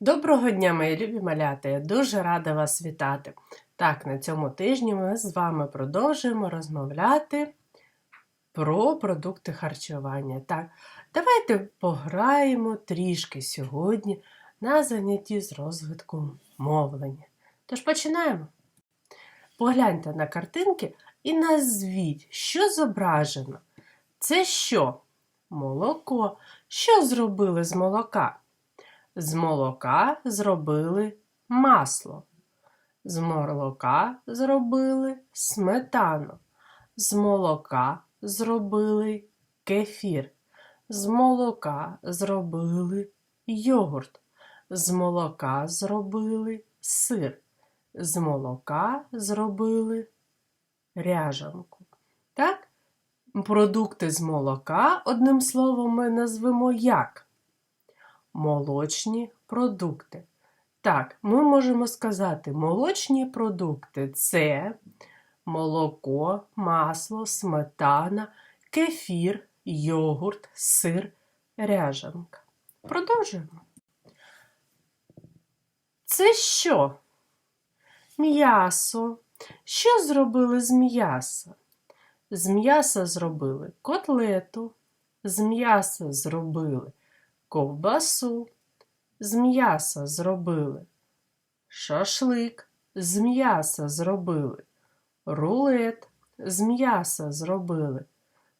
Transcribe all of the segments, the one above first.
Доброго дня, мої любі малята! Я дуже рада вас вітати. Так, на цьому тижні ми з вами продовжуємо розмовляти про продукти харчування. Так, давайте пограємо трішки сьогодні на занятті з розвитку мовлення. Тож починаємо. Погляньте на картинки і назвіть, що зображено. Це що? Молоко. Що зробили з молока? З молока зробили масло. З молока зробили сметану. З молока зробили кефір. З молока зробили йогурт. З молока зробили сир. З молока зробили ряжанку. Так? Продукти з молока, одним словом, ми назвемо як? Молочні продукти. Так, ми можемо сказати, молочні продукти це молоко, масло, сметана, кефір, йогурт, сир, ряжанка. Продовжуємо. Це що? М'ясо. Що зробили з м'яса? З м'яса зробили котлету, з м'яса зробили ковбасу, з м'яса зробили шашлик, з м'яса зробили рулет, з м'яса зробили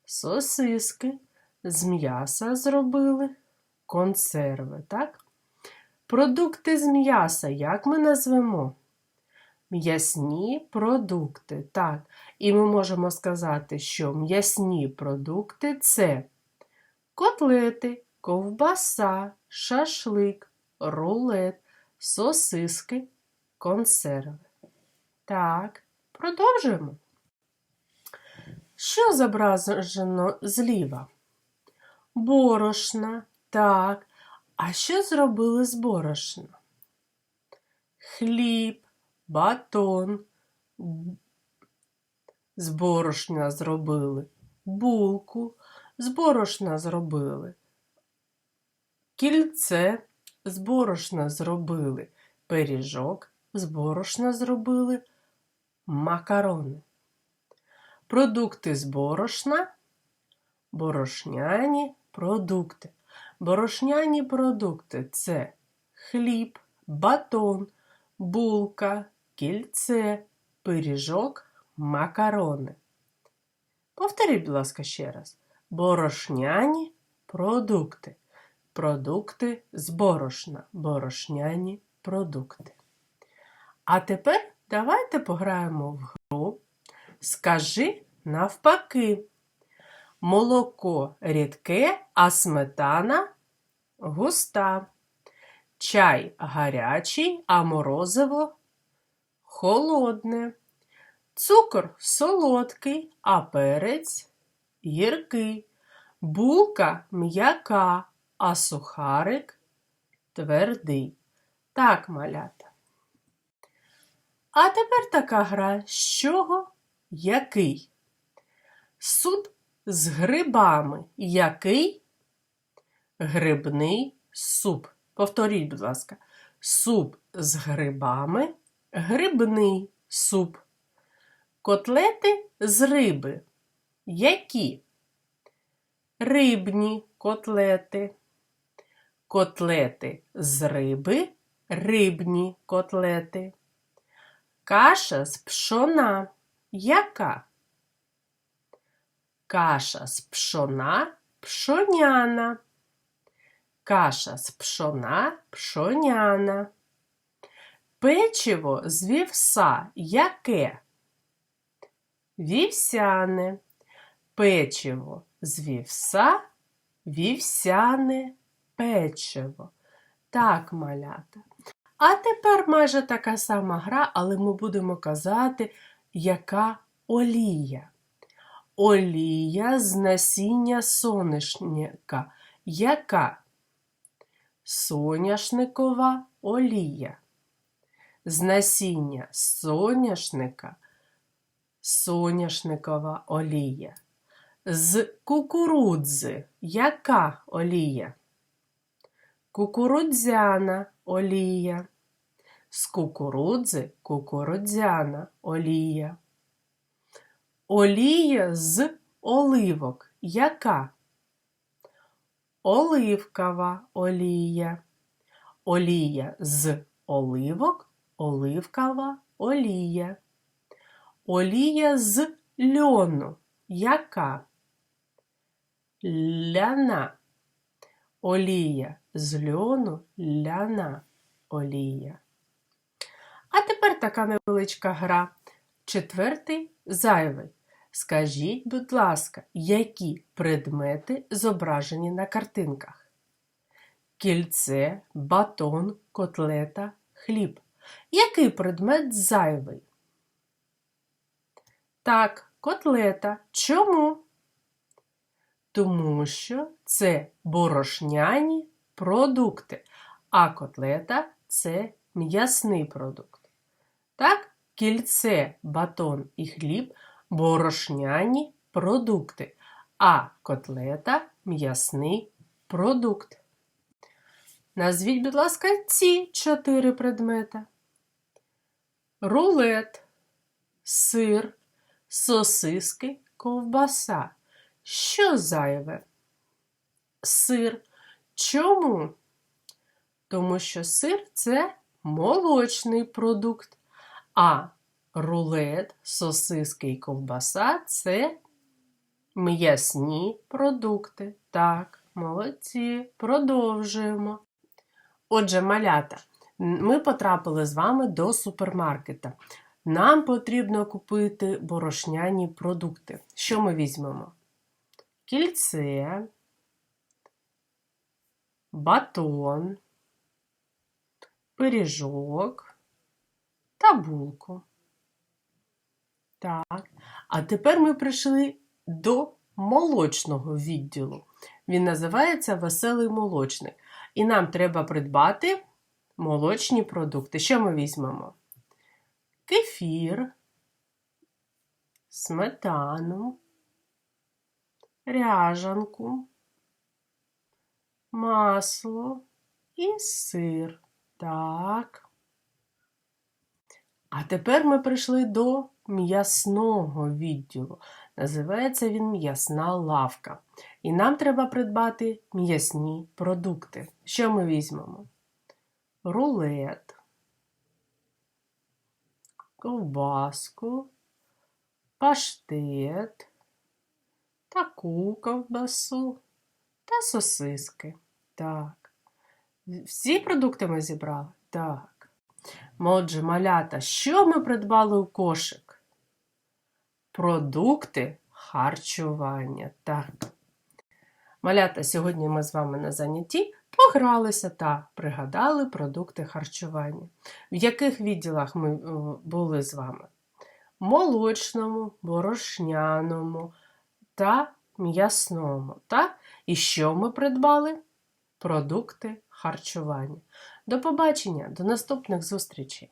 сосиски, з м'яса зробили консерви. так? Продукти з м'яса, як ми назвемо? М'ясні продукти. Так. І ми можемо сказати, що м'ясні продукти це котлети, ковбаса, шашлик, рулет, сосиски, консерви. Так, продовжуємо. Що зображено зліва? Борошна. Так. А що зробили з борошна? Хліб, батон. З борошна зробили булку, з борошна зробили кільце, з борошна зробили пиріжок, з борошна зробили макарони. Продукти з борошна, борошняні продукти. Борошняні продукти це хліб, батон, булка, кільце, пиріжок, макарони. Повторіть, будь ласка, ще раз. Борошняні продукти. Продукти з борошна. Борошняні продукти. А тепер давайте пограємо в гру. Скажи навпаки. Молоко рідке, а сметана густа. Чай гарячий, а морозиво холодне. Цукор солодкий, а перець гіркий. Булка м'яка, а сухарик твердий. Так, малята. А тепер така гра з чого який? Суд з грибами який? Грибний суп. Повторіть, будь ласка, суп з грибами, грибний суп. Котлети з риби. Які? Рибні котлети. Котлети з риби, рибні котлети. Каша з пшона. Яка? Каша з пшона пшоняна. Каша з пшона пшоняна. Печиво з вівса яке? Вівсяне. Печиво з вівса, вівсяне печиво. Так, малята. А тепер майже така сама гра, але ми будемо казати, яка олія. Олія з насіння соняшника. Яка? Соняшникова олія. З насіння соняшника соняшникова олія. З кукурудзи яка олія? Кукурудзяна олія. З кукурудзи кукурудзяна олія. Олія з оливок. Яка? Оливкова олія. Олія з оливок, оливкова олія. Олія з льону. Яка? Ляна. Олія з льону ляна олія. А тепер така невеличка гра. Четвертий зайвий. Скажіть, будь ласка, які предмети зображені на картинках? Кільце, батон, котлета, хліб. Який предмет зайвий? Так, котлета. Чому? Тому що це борошняні продукти, а котлета це м'ясний продукт. Так, кільце, батон і хліб борошняні продукти, а котлета м'ясний продукт. Назвіть, будь ласка, ці чотири предмета: рулет, сир, сосиски, ковбаса. Що зайве? Сир. Чому? Тому що сир це молочний продукт, а рулет, сосиски і ковбаса це м'ясні продукти. Так, молодці, продовжуємо. Отже, малята, ми потрапили з вами до супермаркета. Нам потрібно купити борошняні продукти. Що ми візьмемо? Кільце, батон, пиріжок та булку. Так. А тепер ми прийшли до молочного відділу. Він називається Веселий молочник. І нам треба придбати молочні продукти. Що ми візьмемо? Кефір, сметану, ряжанку, масло і сир. Так. А тепер ми прийшли до м'ясного відділу. Називається він м'ясна лавка. І нам треба придбати м'ясні продукти. Що ми візьмемо? Рулет, ковбаску, паштет, таку ковбасу та сосиски. Так. Всі продукти ми зібрали? Так. Отже, малята, що ми придбали у кошик? Продукти харчування. Так. Малята, сьогодні ми з вами на занятті погралися та пригадали продукти харчування. В яких відділах ми е, були з вами? Молочному, борошняному та м'ясному. Так? І що ми придбали? Продукти харчування. До побачення, до наступних зустрічей!